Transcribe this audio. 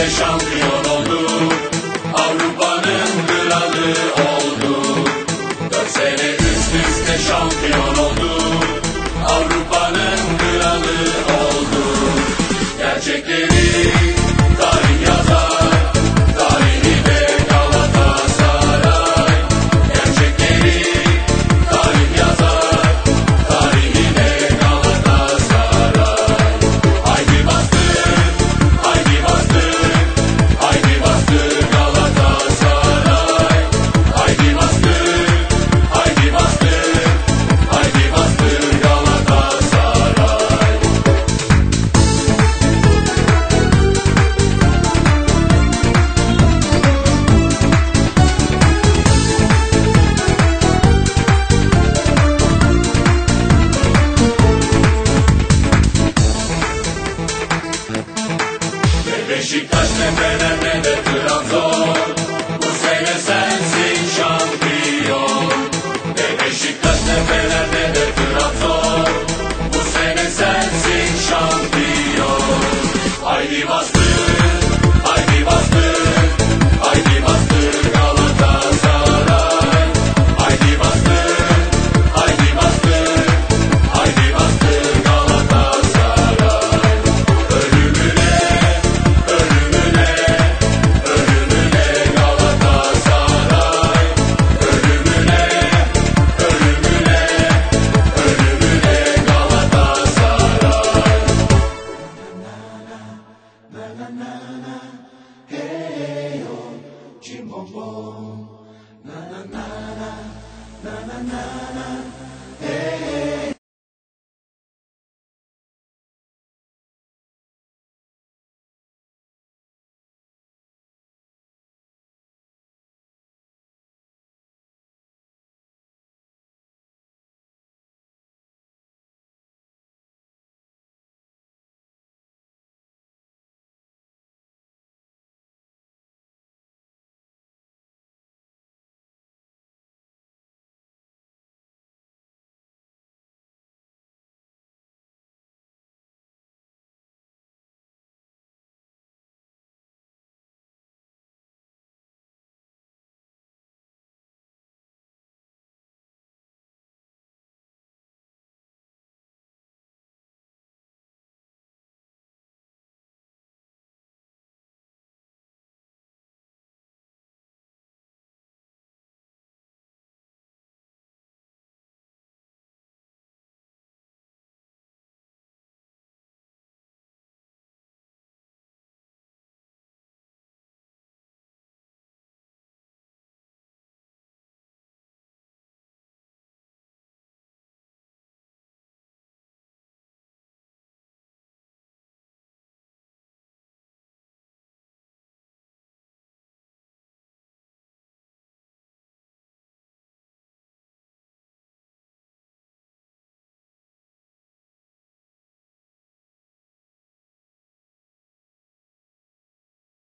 Fenerbahçe şampiyon oldu. Savaş cephelerini dökülen zor Bu seyre sen 나나나나 해요. 주먹봉 나나나나 나나나나.